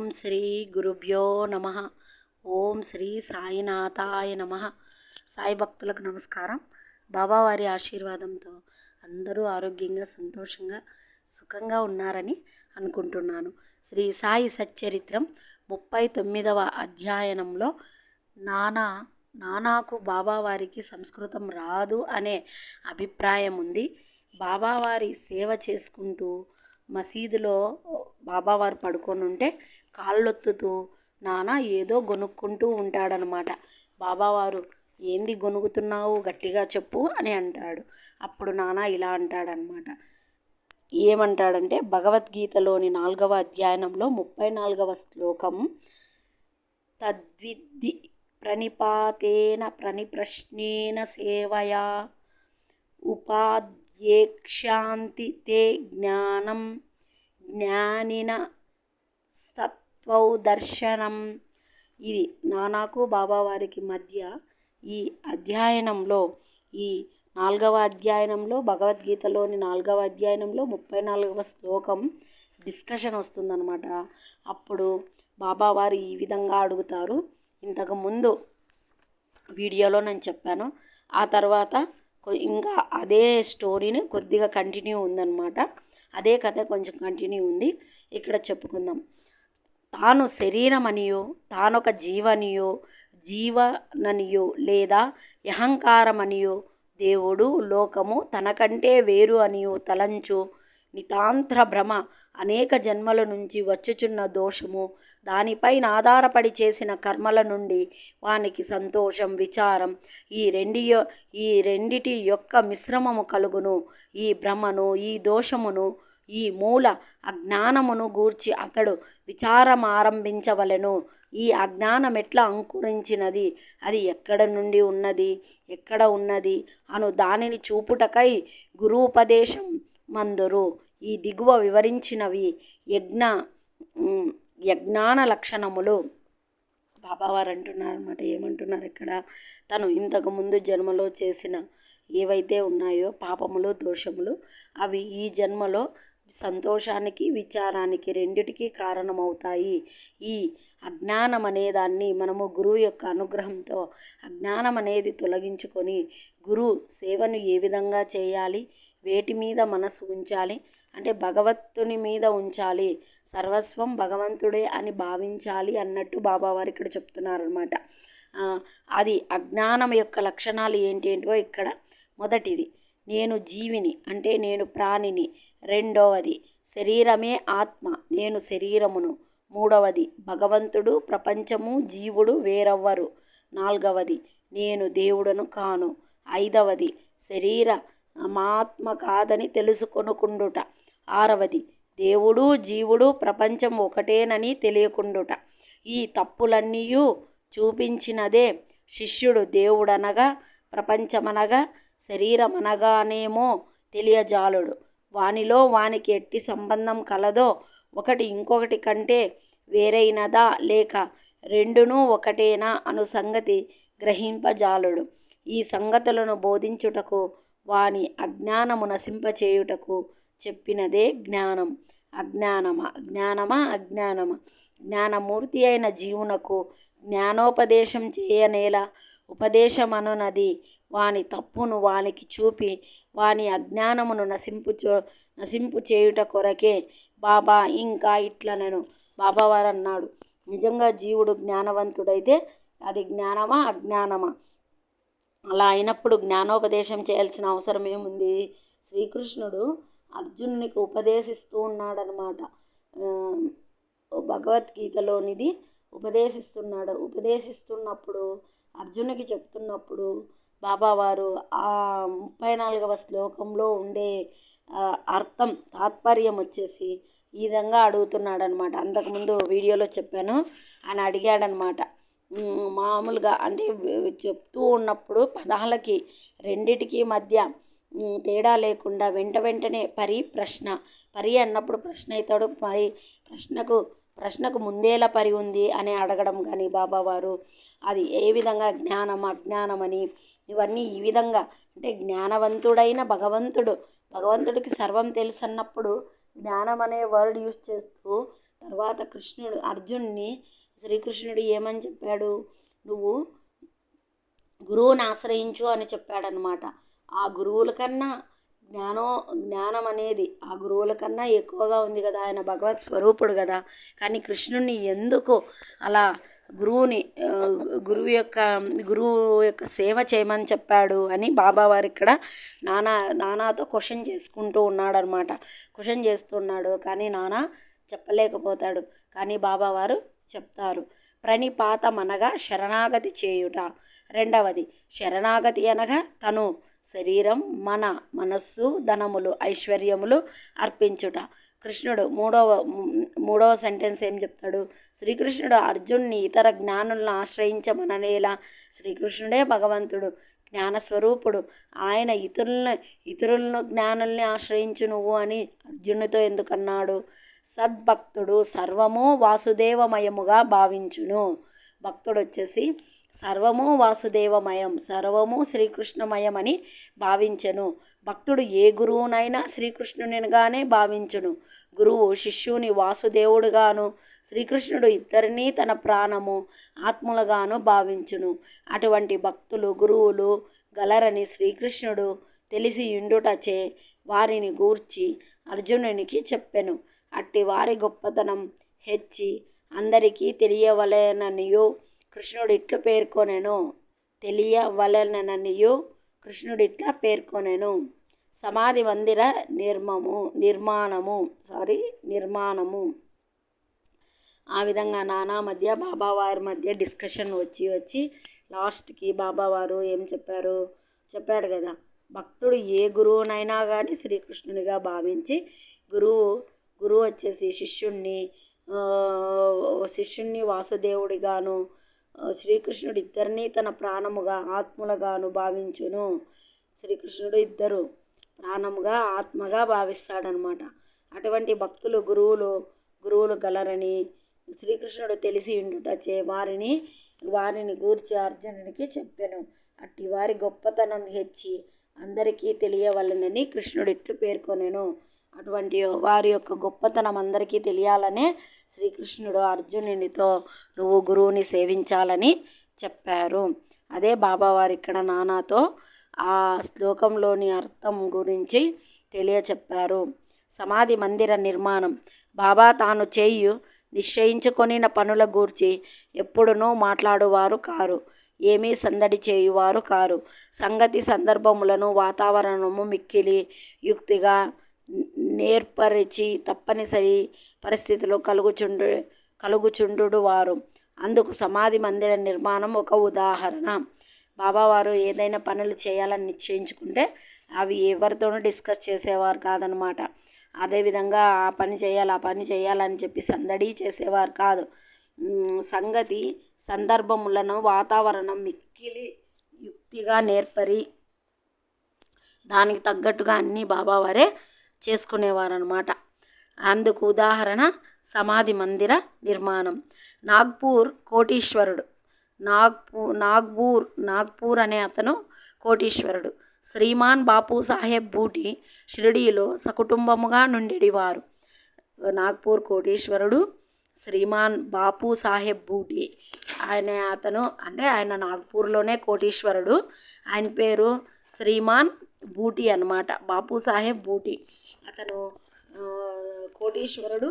ఓం శ్రీ గురుభ్యో నమ. ఓం శ్రీ సాయినాథాయ నమ. సాయి భక్తులకు నమస్కారం. బాబావారి ఆశీర్వాదంతో అందరూ ఆరోగ్యంగా సంతోషంగా సుఖంగా ఉన్నారని అనుకుంటున్నాను. శ్రీ సాయి సచ్చరిత్రం ముప్పై తొమ్మిదవ అధ్యయనంలో నానా నానాకు బాబావారికి సంస్కృతం రాదు అనే అభిప్రాయం ఉంది. బాబావారి సేవ చేసుకుంటూ మసీదులో బాబావారు పడుకొని ఉంటే కాళ్ళొత్తుతూ నానా ఏదో గొనుక్కుంటూ ఉంటాడనమాట. బాబావారు ఏంది గొనుగుతున్నావు? గట్టిగా చెప్పు అని అంటాడు. అప్పుడు నానా ఇలా అంటాడనమాట. ఏమంటాడంటే భగవద్గీతలోని నాలుగవ అధ్యయనంలో ముప్పై నాలుగవ శ్లోకం తద్విద్ది ప్రణిపాతేన ప్రణిప్రశ్నేన సేవయా ఉపాధ్యేక్షాంతి తే జ్ఞానం. జ్ఞానిన సత్వౌ దర్శనం. ఇది నానాకు బాబావారికి మధ్య ఈ అధ్యయనంలో ఈ నాలుగవ అధ్యయనంలో భగవద్గీతలోని నాలుగవ అధ్యయనంలో ముప్పై నాలుగవ శ్లోకం డిస్కషన్ వస్తుందన్నమాట. అప్పుడు బాబావారు ఈ విధంగా అడుగుతారు. ఇంతకుముందు వీడియోలో నేను చెప్పాను. ఆ తర్వాత ఇంకా అదే స్టోరీని కొద్దిగా కంటిన్యూ ఉందన్నమాట. అదే కథ కొంచెం కంటిన్యూ ఉంది. ఇక్కడ చెప్పుకుందాం. తాను శరీరమనియో తానొక జీవనియో జీవననియో లేదా అహంకారమనియో దేవుడు లోకము తనకంటే వేరు అనియో తలంచు నితాంత్ర భ్రమ అనేక జన్మల నుంచి వచ్చుచున్న దోషము. దానిపైన ఆధారపడి చేసిన కర్మల నుండి వానికి సంతోషం విచారం. ఈ రెండి ఈ రెండిటి యొక్క మిశ్రమము కలుగును. ఈ భ్రమను ఈ దోషమును ఈ మూల అజ్ఞానమును గూర్చి అతడు విచారం ఆరంభించవలెను. ఈ అజ్ఞానం ఎట్లా అంకురించినది? అది ఎక్కడ నుండి ఉన్నది? ఎక్కడ ఉన్నది? అను దానిని చూపుటకై గురూపదేశం మందురు. ఈ దిగువ వివరించినవి యజ్ఞ యజ్ఞాన లక్షణములు. బాబావారు అంటున్నారు అనమాట ఏమంటున్నారు ఇక్కడ తను ఇంతకుముందు జన్మలో చేసిన ఏవైతే ఉన్నాయో పాపములు దోషములు అవి ఈ జన్మలో సంతోషానికి విచారానికి రెండిటికి కారణమవుతాయి. ఈ అజ్ఞానం అనేదాన్ని మనము గురువు యొక్క అనుగ్రహంతో అజ్ఞానం అనేది తొలగించుకొని గురు సేవను ఏ విధంగా చేయాలి? వేటి మీద మనసు ఉంచాలి? అంటే భగవత్తుని మీద ఉంచాలి. సర్వస్వం భగవంతుడే అని భావించాలి అన్నట్టు బాబావారు ఇక్కడ చెప్తున్నారనమాట అది అజ్ఞానం యొక్క లక్షణాలు ఏంటేంటో ఇక్కడ మొదటిది. నేను జీవిని అంటే నేను ప్రాణిని. రెండవది శరీరమే ఆత్మ నేను శరీరమును. మూడవది భగవంతుడు ప్రపంచము జీవుడు వేరవ్వరు. నాలుగవది నేను దేవుడను కాను. ఐదవది శరీర మాత్మ కాదని తెలుసుకొనుకుండుట. ఆరవది దేవుడు జీవుడు ప్రపంచం ఒకటేనని తెలియకుండుట. ఈ తప్పులన్నీ చూపించినదే శిష్యుడు దేవుడనగా ప్రపంచమనగా శరీరమనగానేమో తెలియజాలుడు. వానిలో వానికి ఎట్టి సంబంధం కలదో ఒకటి ఇంకొకటి కంటే వేరైనదా లేక రెండునూ ఒకటేనా అను సంగతి గ్రహింపజాలుడు. ఈ సంగతులను బోధించుటకు వాని అజ్ఞానము నశింపచేయుటకు చెప్పినదే జ్ఞానం. అజ్ఞానమా? జ్ఞానమా? అజ్ఞానమా? జ్ఞానమూర్తి అయిన జీవునకు జ్ఞానోపదేశం చేయనేలా ఉపదేశమనునది వాని తప్పును వానికి చూపి వాని అజ్ఞానమును నశింపు నశింపు చేయుట కొరకే బాబా ఇంకా ఇట్లా నేను బాబావారు అన్నాడు నిజంగా జీవుడు జ్ఞానవంతుడైతే అది జ్ఞానమా అజ్ఞానమా? అలా అయినప్పుడు జ్ఞానోపదేశం చేయాల్సిన అవసరం ఏముంది? శ్రీకృష్ణుడు అర్జునునికి ఉపదేశిస్తూ ఉన్నాడనమాట భగవద్గీతలోనిది ఉపదేశిస్తున్నాడు. ఉపదేశిస్తున్నప్పుడు అర్జునుకి చెప్తున్నప్పుడు బాబావారు ఆ ముప్పై నాలుగవ శ్లోకంలో ఉండే అర్థం తాత్పర్యం వచ్చేసి ఈ విధంగా అడుగుతున్నాడు అనమాట అంతకుముందు వీడియోలో చెప్పాను ఆయన అడిగాడనమాట మామూలుగా అంటే చెప్తూ ఉన్నప్పుడు పదాలకి రెండిటికి మధ్య తేడా లేకుండా వెంట వెంటనే పరి ప్రశ్న పరి అన్నప్పుడు ప్రశ్న అవుతాడు. పరి ప్రశ్నకు ప్రశ్నకు ముందేలా పరి ఉంది అని అడగడం కానీ బాబావారు అది ఏ విధంగా జ్ఞానం అజ్ఞానమని ఇవన్నీ ఈ విధంగా అంటే జ్ఞానవంతుడైన భగవంతుడు భగవంతుడికి సర్వం తెలుసు అన్నప్పుడు జ్ఞానం అనే వర్డ్ యూజ్ చేస్తూ తర్వాత కృష్ణుడు అర్జున్ని శ్రీకృష్ణుడు ఏమని చెప్పాడు? నువ్వు గురువుని ఆశ్రయించు అని చెప్పాడనమాట ఆ గురువుల కన్నా జ్ఞానో జ్ఞానం అనేది ఆ గురువుల కన్నా ఎక్కువగా ఉంది కదా. ఆయన భగవత్ స్వరూపుడు కదా. కానీ కృష్ణుని ఎందుకు అలా గురువుని గురువు యొక్క గురువు యొక్క సేవ చేయమని చెప్పాడు అని బాబావారు ఇక్కడ నానా నానాతో క్వశ్చన్ చేసుకుంటూ ఉన్నాడనమాట క్వశ్చన్ చేస్తున్నాడు కానీ నానా చెప్పలేకపోతాడు. కానీ బాబావారు చెప్తారు. ప్రణిపాతం అనగా శరణాగతి చేయుట. రెండవది శరణాగతి అనగా తను. శరీరం మన మనస్సు ధనములు ఐశ్వర్యములు అర్పించుట. కృష్ణుడు మూడవ మూడవ సెంటెన్స్ ఏం చెప్తాడు? శ్రీకృష్ణుడు అర్జున్ని ఇతర జ్ఞానులను ఆశ్రయించమననేలా శ్రీకృష్ణుడే భగవంతుడు జ్ఞానస్వరూపుడు. ఆయన ఇతరులను ఇతరులను జ్ఞానుల్ని ఆశ్రయించు నువ్వు అని అర్జునుడితో ఎందుకన్నాడు? సద్భక్తుడు సర్వము వాసుదేవమయముగా భావించును. భక్తుడు వచ్చేసి సర్వము వాసుదేవమయం సర్వము శ్రీకృష్ణమయం అని భావించెను. భక్తుడు ఏ గురువునైనా శ్రీకృష్ణునిగానే భావించును. గురువు శిష్యుని వాసుదేవుడుగాను శ్రీకృష్ణుడు ఇద్దరినీ తన ప్రాణము ఆత్మలుగాను భావించును. అటువంటి భక్తులు గురువులు గలరని శ్రీకృష్ణుడు తెలిసి ఉండుటచే వారిని గూర్చి అర్జునునికి చెప్పెను. అట్టి వారి గొప్పతనం హెచ్చి అందరికీ తెలియవలేననియో కృష్ణుడు ఇట్లు పేర్కొనెను. తెలియవలెననియు కృష్ణుడు ఇట్లా పేర్కొనెను. సమాధి మందిర నిర్మము నిర్మాణము సారీ నిర్మాణము. ఆ విధంగా నానా మధ్య బాబావారి మధ్య డిస్కషన్ వచ్చి వచ్చి లాస్ట్కి బాబావారు ఏం చెప్పారు? చెప్పాడు కదా భక్తుడు ఏ గురువునైనా కానీ శ్రీకృష్ణునిగా భావించి గురువు గురువు వచ్చేసి శిష్యుణ్ణి శిష్యుణ్ణి వాసుదేవుడిగాను శ్రీకృష్ణుడు ఇద్దరిని తన ప్రాణముగా ఆత్మలుగాను భావించును శ్రీకృష్ణుడు ఇద్దరు ప్రాణముగా ఆత్మగా భావిస్తాడనమాట అటువంటి భక్తులు గురువులు గురువులు గలరని శ్రీకృష్ణుడు తెలిసి ఉండుటచే వారిని వారిని గూర్చి అర్జునునికి చెప్పాను. అట్టి వారి గొప్పతనం హెచ్చి అందరికీ తెలియవలనని కృష్ణుడు ఇట్లు పేర్కొనెను. అటువంటి వారి యొక్క గొప్పతనం అందరికీ తెలియాలనే శ్రీకృష్ణుడు అర్జునునితో నువ్వు గురువుని సేవించాలని చెప్పారు. అదే బాబావారు ఇక్కడ నానాతో ఆ శ్లోకంలోని అర్థం గురించి తెలియచెప్పారు. సమాధి మందిర నిర్మాణం. బాబా తాను చేయు నిశ్చయించుకొనిన పనుల గూర్చి ఎప్పుడునూ మాట్లాడువారు కారు. ఏమీ సందడి చేయువారు కారు. సంగతి సందర్భములను వాతావరణము మిక్కిలి యుక్తిగా నేర్పరిచి తప్పనిసరి పరిస్థితులు కలుగుచుండు కలుగుచుండు వారు. అందుకు సమాధి మందిర నిర్మాణం ఒక ఉదాహరణ. బాబావారు ఏదైనా పనులు చేయాలని నిశ్చయించుకుంటే అవి ఎవరితోనూ డిస్కస్ చేసేవారు కాదనమాట. అదేవిధంగా ఆ పని చేయాలి ఆ పని చేయాలని చెప్పి సందడి చేసేవారు కాదు. సంగతి సందర్భములను వాతావరణం మిక్కిలి యుక్తిగా నేర్పరి. దానికి తగ్గట్టుగా అన్నీ బాబావారే చేసుకునేవారనమాట అందుకు ఉదాహరణ సమాధి మందిర నిర్మాణం. నాగ్పూర్ కోటీశ్వరుడు. నాగ్పూ నాగ్పూర్ నాగ్పూర్ అనే అతను కోటీశ్వరుడు. శ్రీమాన్ బాపు సాహెబ్ బూటి షిరిడీలో సకుటుంబముగా నుండివారు నాగ్పూర్ కోటీశ్వరుడు శ్రీమాన్ బాపు సాహెబ్ బూటి ఆయన అతను అంటే ఆయన నాగ్పూర్లోనే కోటీశ్వరుడు. ఆయన పేరు శ్రీమాన్ బూటి అనమాట బాపు సాహెబ్ బూటి. అతను కోటీశ్వరుడు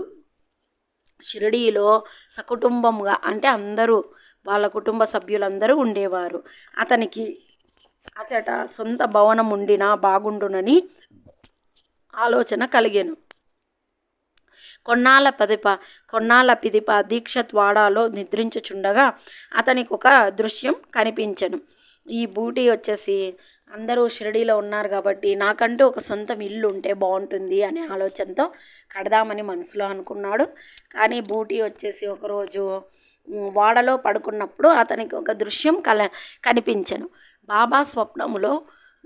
షిరిడీలో సకుటుంబంగా అంటే అందరూ వాళ్ళ కుటుంబ సభ్యులందరూ ఉండేవారు. అతనికి అచట సొంత భవనం ఉండినా బాగుండునని ఆలోచన కలిగాను. కొన్నాళ్ళ పదిప కొన్నాళ్ళ పిదిప దీక్షత్వాడాలో నిద్రించుచుండగా అతనికి ఒక దృశ్యం కనిపించెను. ఈ బూటీ వచ్చేసి అందరూ షిరిడీలో ఉన్నారు కాబట్టి నాకంటూ ఒక సొంతం ఇల్లు ఉంటే బాగుంటుంది అనే ఆలోచనతో కడదామని మనసులో అనుకున్నాడు. కానీ బూటీ వచ్చేసి ఒకరోజు వాడలో పడుకున్నప్పుడు అతనికి ఒక దృశ్యం కల కనిపించను. బాబా స్వప్నములో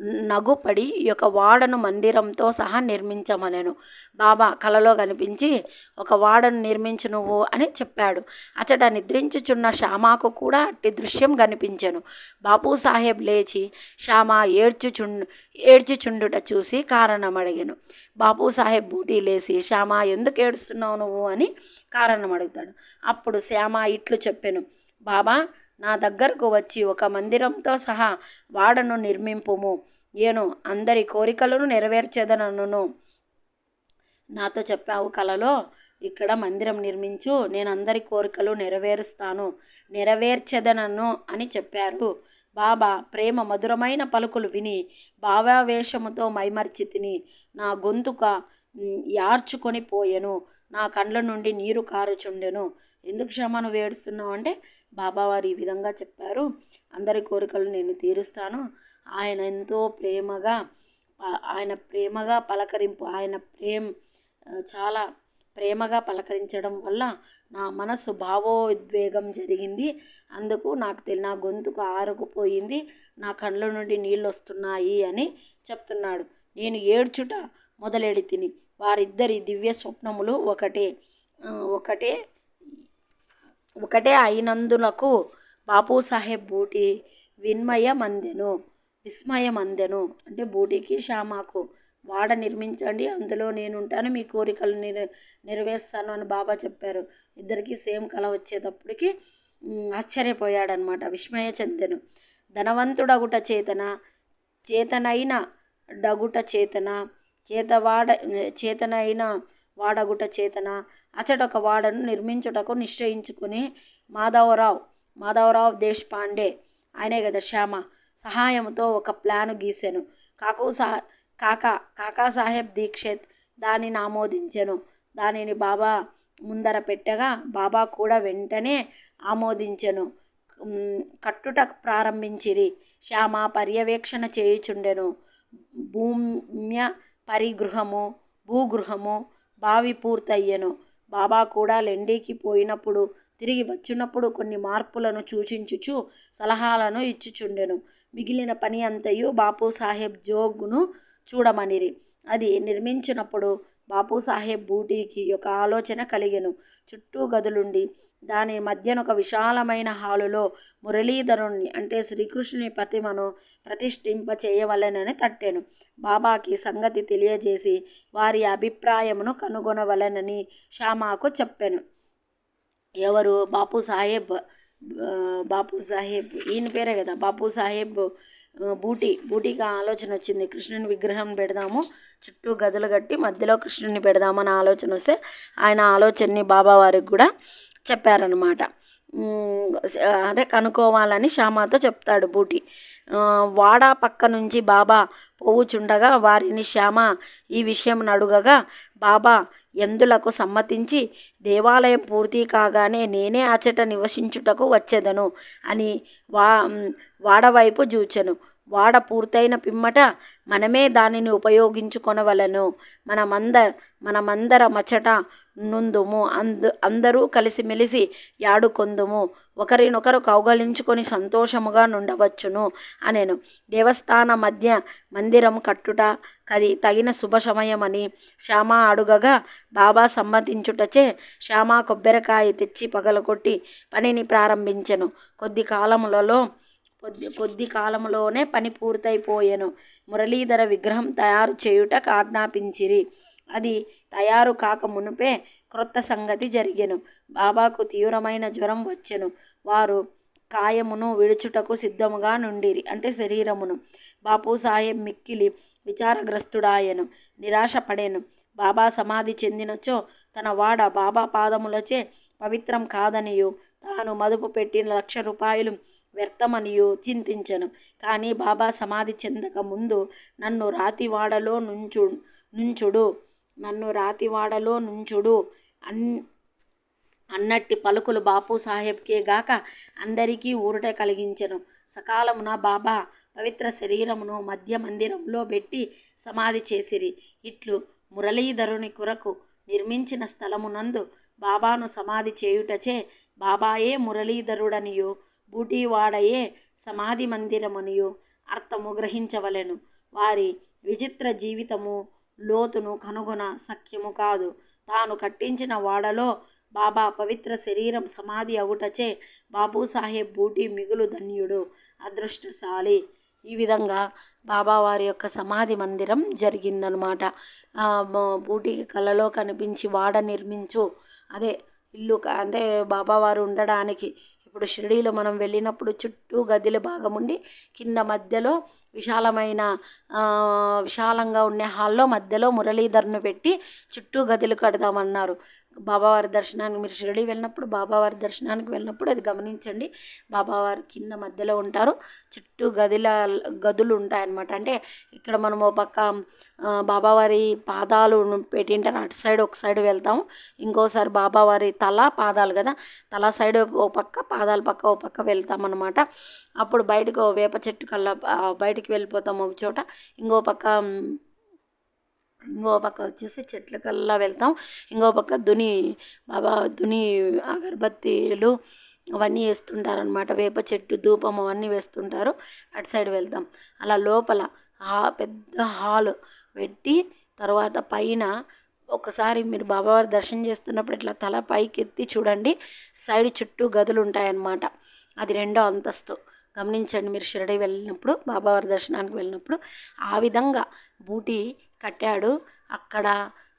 నగుపడి ఈ యొక్క వాడను మందిరంతో సహా నిర్మించమనెను. బాబా కలలో కనిపించి ఒక వాడను నిర్మించు నువ్వు అని చెప్పాడు. అచట నిద్రించుచున్న శ్యామాకు కూడా అట్టి దృశ్యం కనిపించెను. బాపు సాహెబ్ లేచి శ్యామ ఏడ్చుచుండు ఏడ్చుచుండుట చూసి కారణం అడిగాను బాపు సాహెబ్ బూటీ లేచి శ్యామ ఎందుకు ఏడుస్తున్నావు నువ్వు? అని కారణం అడుగుతాడు అప్పుడు శ్యామ ఇట్లు చెప్పాను. బాబా నా దగ్గరకు వచ్చి ఒక మందిరంతో సహా వాడను నిర్మింపుము. నేను అందరి కోరికలను నెరవేర్చేదనను నాతో చెప్పావు కలలో ఇక్కడ మందిరం నిర్మించు నేను అందరి కోరికలు నెరవేరుస్తాను నెరవేర్చెదనను అని చెప్పారు. బాబా ప్రేమ మధురమైన పలుకులు విని భావావేశముతో మైమర్చి తిని నా గొంతుక యార్చుకొని పోయెను. నా కండ్ల నుండి నీరు కారుచుండెను. ఎందుకు క్షమను వేడుస్తున్నావు అంటే బాబావారు ఈ విధంగా చెప్పారు. అందరి కోరికలు నేను తీరుస్తాను. ఆయన ఎంతో ప్రేమగా ఆయన ప్రేమగా పలకరింపు ఆయన ప్రేమ చాలా ప్రేమగా పలకరించడం వల్ల నా మనసు భావోద్వేగం జరిగింది. అందుకు నాకు తెలి నా గొంతుకు ఆరుకుపోయింది. నా కళ్ళ నుండి నీళ్ళు వస్తున్నాయి అని చెప్తున్నాడు. నేను ఏడ్చుట మొదలెడి తిని వారిద్దరి దివ్య స్వప్నములు ఒకటే ఒకటే ఒకటే అయినందులకు బాపు సాహెబ్ బూటి విన్మయమందెను విస్మయమందెను. అంటే బూటికి శ్యామాకు వాడ నిర్మించండి అందులో నేను ఉంటాను మీ కోరికలు నెర నెరవేర్స్తాను అని బాబా చెప్పారు. ఇద్దరికి సేమ్ కళ వచ్చేటప్పటికి ఆశ్చర్యపోయాడనమాట విస్మయ చెందెను ధనవంతుడగుట చేతన చేతనైన డగుట చేతన చేతవాడ చేతనైన వాడగుట చేతన. అచటొక వాడను నిర్మించుటకు నిశ్చయించుకుని మాధవరావు మాధవరావు దేశపాండే ఆయనే కదా శ్యామ సహాయంతో ఒక ప్లాను గీశాను కాకు సా కాకా కాకా సాహెబ్ దీక్షిత్ దానిని ఆమోదించెను. దానిని బాబా ముందర పెట్టగా బాబా కూడా వెంటనే ఆమోదించెను. కట్టుట ప్రారంభించిరి. శ్యామ పర్యవేక్షణ చేయుచుండెను. భూమ్య పరిగృహము భూగృహము బావి పూర్తయ్యెను. బాబా కూడా లెండీకి పోయినప్పుడు తిరిగి వచ్చినప్పుడు కొన్ని మార్పులను సూచించుచు సలహాలను ఇచ్చుచుండెను. మిగిలిన పని అంతయు బాపు సాహెబ్ జోగును చూడమనిరి. అది నిర్మించినప్పుడు బాపు సాహెబ్ బూటీకి ఒక ఆలోచన కలిగెను. చుట్టూ గదులుండి దాని మధ్యన ఒక విశాలమైన హాలులో మురళీధరుణ్ణి అంటే శ్రీకృష్ణుని ప్రతిమను ప్రతిష్ఠింప చేయవలెనని తట్టాను. బాబాకి సంగతి తెలియజేసి వారి అభిప్రాయమును కనుగొనవలెనని శ్యామాకు చెప్పాను. ఎవరు? బాపు సాహెబ్ బాపు సాహెబ్ ఈయన పేరే కదా బాపు సాహెబ్ బూటి బూటీకి ఆలోచన వచ్చింది. కృష్ణుని విగ్రహం పెడదాము చుట్టూ గదులు కట్టి మధ్యలో కృష్ణుని పెడదామని ఆలోచన వస్తే ఆయన ఆలోచనని బాబా వారికి కూడా చెప్పారనమాట అదే కనుక్కోవాలని శ్యామతో చెప్తాడు బూటి. వాడా పక్క నుంచి బాబా పోవుచుండగా వారిని శ్యామ ఈ విషయం అడుగగా బాబా ఎందులకు సమ్మతించి దేవాలయం పూర్తి కాగానే నేనే అచట నివసించుటకు వచ్చేదను అని వా వాడవైపు చూచెను వాడ పూర్తయిన పిమ్మట మనమే దానిని ఉపయోగించుకొనవలను. మనమంద మనమందర మచ్చట నుందుము. అందు అందరూ కలిసిమెలిసి యాడుకొందుము. ఒకరినొకరు కౌగలించుకొని సంతోషముగా నుండవచ్చును అనెను. దేవస్థాన మధ్య మందిరం కట్టుట కది తగిన శుభ సమయమని శ్యామ అడుగగా బాబా సమ్మతించుటచే శ్యామ కొబ్బరికాయ తెచ్చి పగలగొట్టి పనిని ప్రారంభించెను. కొద్ది కాలములలో కొద్ది కొద్ది కాలములోనే పని పూర్తయిపోయెను. మురళీధర విగ్రహం తయారు చేయుటకు ఆజ్ఞాపించిరి. అది తయారు కాక మునుపే క్రొత్త సంగతి జరిగెను. బాబాకు తీవ్రమైన జ్వరం వచ్చెను. వారు కాయమును విడుచుటకు సిద్ధముగా నుండిరి అంటే శరీరమును. బాపు సాహెబ్ మిక్కిలి విచారగ్రస్తుడాయెను నిరాశపడెను. బాబా సమాధి చెందినచో తన వాడ బాబా పాదములచే పవిత్రం కాదనియు. తాను మదుపు పెట్టిన లక్ష రూపాయలు వ్యర్థమనియు చింతించెను. కానీ బాబా సమాధి చెందక ముందు నన్ను రాతివాడలో నుంచు నుంచుడు. నన్ను రాతివాడలో నుంచుడు. అన్ అన్నట్టి పలుకులు బాపు సాహెబ్కే గాక అందరికీ ఊరట కలిగించెను. సకాలమున బాబా పవిత్ర శరీరమును మధ్య మందిరంలో పెట్టి సమాధి చేసిరి. ఇట్లు మురళీధరుని కొరకు నిర్మించిన స్థలమునందు బాబాను సమాధి చేయుటచే బాబాయే మురళీధరుడనియో బూటీవాడయే సమాధి మందిరమనియో అర్థము గ్రహించవలెను. వారి విచిత్ర జీవితము లోతును కనుగొన సఖ్యము కాదు. తాను కట్టించిన వాడలో బాబా పవిత్ర శరీరం సమాధి అవుటచే బాబూ సాహెబ్ బూటీ మిగులు ధన్యుడు అదృష్టశాలి. ఈ విధంగా బాబావారి యొక్క సమాధి మందిరం జరిగిందనమాట బూటికి కళ్ళలో కనిపించి వాడ నిర్మించు అదే ఇల్లు అంటే బాబావారు ఉండడానికి ఇప్పుడు షిరిడీలో మనం వెళ్ళినప్పుడు చుట్టూ గదిల భాగం ఉండి కింద మధ్యలో విశాలమైన విశాలంగా ఉండే హాల్లో మధ్యలో మురళీధర్ను పెట్టి చుట్టూ గదులు కడదామన్నారు. బాబావారి దర్శనానికి మీరు షిరిడి వెళ్ళినప్పుడు బాబావారి దర్శనానికి వెళ్ళినప్పుడు అది గమనించండి. బాబావారి కింద మధ్యలో ఉంటారు. చుట్టూ గదిల గదులు ఉంటాయన్నమాట. అంటే ఇక్కడ మనం ఓ పక్క బాబావారి పాదాలు పెట్టింటారు. అటు సైడ్ ఒక సైడ్ వెళ్తాం. ఇంకోసారి బాబావారి తల పాదాలు కదా తల సైడ్ ఓ పక్క పాదాల పక్క ఓ పక్క వెళ్తాం అనమాట అప్పుడు బయటకు వేప చెట్టు కల్లా బయటికి వెళ్ళిపోతాం ఒక చోట. ఇంకో పక్క ఇంకో పక్క వచ్చేసి చెట్ల కల్లా వెళ్తాం. ఇంకో పక్క దుని బాబా దుని అగరబత్తీలు అవన్నీ వేస్తుంటారనమాట వేప చెట్టు ధూపం అవన్నీ వేస్తుంటారు. అటు సైడ్ వెళ్తాం. అలా లోపల హా పెద్ద హాల్ పెట్టి తర్వాత పైన ఒకసారి మీరు బాబావారి దర్శనం చేస్తున్నప్పుడు ఇట్లా తల పైకి ఎత్తి చూడండి. సైడ్ చుట్టూ గదులు ఉంటాయన్నమాట. అది రెండో అంతస్తు. గమనించండి మీరు షిరడి వెళ్ళినప్పుడు బాబావారి దర్శనానికి వెళ్ళినప్పుడు ఆ విధంగా బూటి కట్టాడు. అక్కడ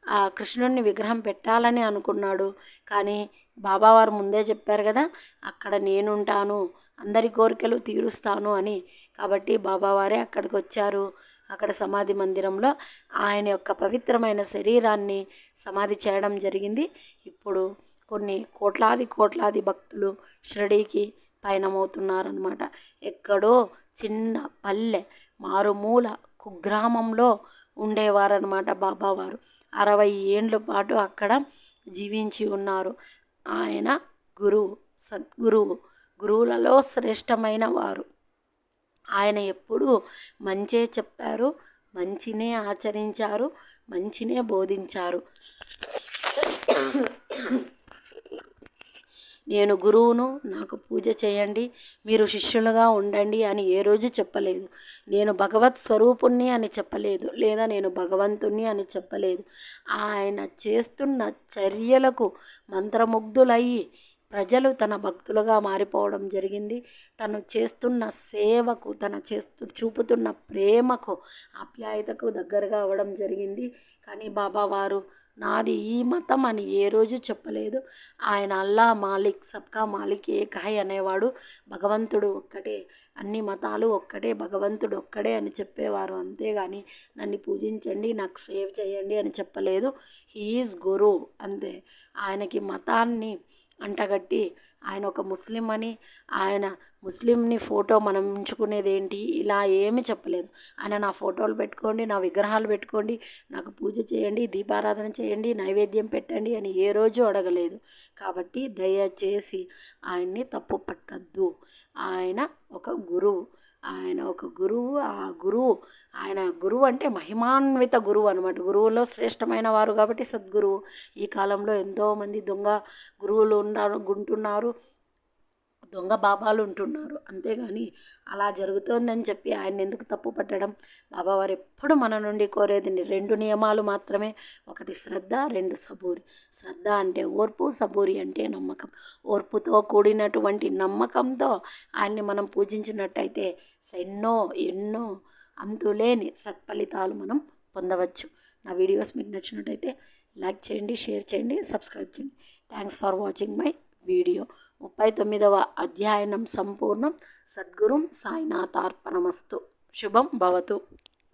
ఆ కృష్ణుడిని విగ్రహం పెట్టాలని అనుకున్నాడు. కానీ బాబావారు ముందే చెప్పారు కదా అక్కడ నేనుంటాను అందరి కోరికలు తీరుస్తాను అని. కాబట్టి బాబావారే అక్కడికి వచ్చారు అక్కడ సమాధి మందిరంలో ఆయన యొక్క పవిత్రమైన శరీరాన్ని సమాధి చేయడం జరిగింది. ఇప్పుడు కొన్ని కోట్లాది కోట్లాది భక్తులు షిరడీకి పయనమవుతున్నారనమాట ఎక్కడో చిన్న పల్లె మారుమూల కుగ్రామంలో ఉండేవారనమాట బాబావారు. అరవై ఏండ్ల పాటు అక్కడ జీవించి ఉన్నారు. ఆయన గురువు సద్గురువు గురువులలో శ్రేష్టమైన వారు. ఆయన ఎప్పుడూ మంచే చెప్పారు మంచినే ఆచరించారు మంచినే బోధించారు. నేను గురువును నాకు పూజ చేయండి మీరు శిష్యులుగా ఉండండి అని ఏ రోజు చెప్పలేదు. నేను భగవత్ స్వరూపుణ్ణి అని చెప్పలేదు లేదా నేను భగవంతుణ్ణి అని చెప్పలేదు. ఆయన చేస్తున్న చర్యలకు మంత్రముగ్ధులయ్యి ప్రజలు తన భక్తులుగా మారిపోవడం జరిగింది. తను చేస్తున్న సేవకు తన చేస్తు చూపుతున్న ప్రేమకు ఆప్యాయతకు దగ్గరగా అవ్వడం జరిగింది. కానీ బాబా వారు నాది ఈ మతం అని ఏ రోజు చెప్పలేదు. ఆయన అల్లా మాలిక్ సబ్కా మాలిక్ ఏకాయ్ అనేవాడు భగవంతుడు ఒక్కటే. అన్ని మతాలు ఒక్కటే భగవంతుడు ఒక్కడే అని చెప్పేవారు అంతేగాని నన్ను పూజించండి నాకు సేవ్ చేయండి అని చెప్పలేదు. హీఈస్ గురు అంతే. ఆయనకి మతాన్ని అంటగట్టి ఆయన ఒక ముస్లిం అని ఆయన ముస్లింని ఫోటో మనం ఉంచుకునేది ఏంటి ఇలా ఏమి చెప్పలేదు. ఆయన నా ఫోటోలు పెట్టుకోండి నా విగ్రహాలు పెట్టుకోండి నాకు పూజ చేయండి దీపారాధన చేయండి నైవేద్యం పెట్టండి అని ఏ రోజు అడగలేదు. కాబట్టి దయచేసి ఆయన్ని తప్పు పట్టద్దు. ఆయన ఒక గురువు. ఆయన ఒక గురువు. ఆ గురువు ఆయన గురువు అంటే మహిమాన్విత గురువు అనమాట గురువులో శ్రేష్టమైన వారు కాబట్టి సద్గురువు. ఈ కాలంలో ఎంతోమంది దొంగ గురువులు ఉన్నారు గుంటున్నారు. దొంగ బాబాలు ఉంటున్నారు. అంతేగాని అలా జరుగుతోందని చెప్పి ఆయన ఎందుకు తప్పు పట్టడం? బాబావారు ఎప్పుడు మన నుండి కోరేది రెండు నియమాలు మాత్రమే. ఒకటి శ్రద్ధ రెండు సబూరి. శ్రద్ధ అంటే ఓర్పు సబూరి అంటే నమ్మకం. ఓర్పుతో కూడినటువంటి నమ్మకంతో ఆయన్ని మనం పూజించినట్టయితే ఎన్నో ఎన్నో అంతులేని సత్ఫలితాలు మనం పొందవచ్చు. నా వీడియోస్ మీకు నచ్చినట్టయితే లైక్ చేయండి షేర్ చేయండి సబ్స్క్రైబ్ చేయండి. Thanks for watching my video. ముప్పై తొమ్మిదవ అధ్యయనం సంపూర్ణం. సద్గురుం సాయినాథార్పణమస్తు. శుభం భవతు.